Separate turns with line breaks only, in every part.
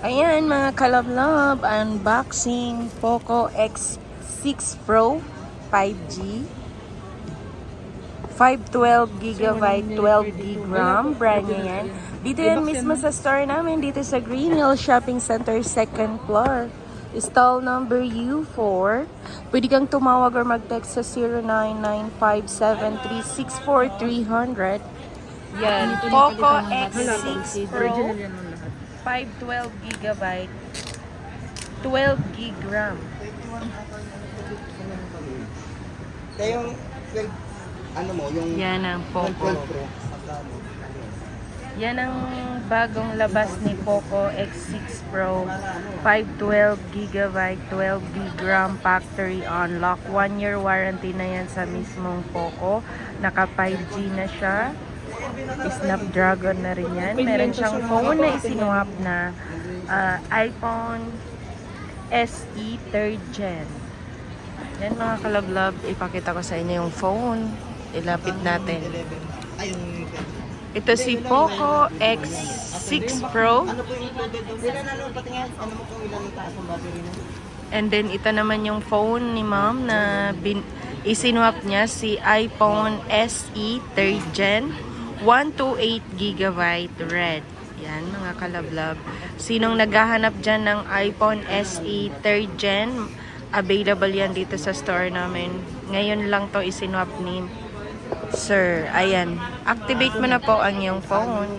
Ayan mga kalab-lab, unboxing Poco X6 Pro 5G 512 gigabyte 12 gig RAM brand niya yan. Dito yan mismo sa store namin dito sa Green Hill Shopping Center second floor. Stall number U4 pwede kang tumawag or mag-text sa 09957364 yan Poco X6 Pro 512 gigabyte 12 gig RAM.
Kaya yung 12, ano mo, yung
yan ang Poco.
12 Pro, magkano?
Yan ang bagong labas ni Poco X6 Pro 512 GB 12 gig RAM factory unlock. 1 year warranty na yan sa mismong Poco. Naka 5G na siya Snapdragon na rin yan meron siyang phone na isinuwap na ah, iPhone SE 3rd Gen yan mga kalablab ipakita ko sa inyo yung phone ilapit natin
11. Ayun,
ito si Poco X6 Pro. And then ito naman yung phone ni ma'am na bin, isinwap niya si iPhone SE 3rd Gen 128 GB red. Yan mga kalablab. Sinong naghahanap dyan ng iPhone SE 3rd Gen, available yan dito sa store namin. Ngayon lang to isinwap ni Sir. Ayan. Activate mo na po ang iyong phone.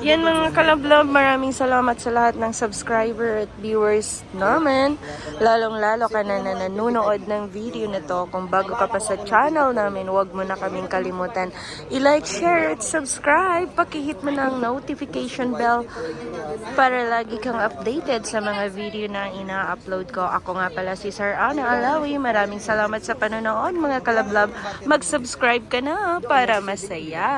Yan mga kalablab, maraming salamat sa lahat ng subscriber at viewers namin. Lalong-lalo ka na na nanonood ng video na to. Kung bago ka pa sa channel namin, huwag mo na kaming kalimutan. I-like, share, at subscribe. Pakihit mo ng notification bell para lagi kang updated sa mga video na ina-upload ko. Ako nga pala si Sir Ana Alawi. Maraming salamat sa panonood mga kalablab. Mag-subscribe ka na para masaya.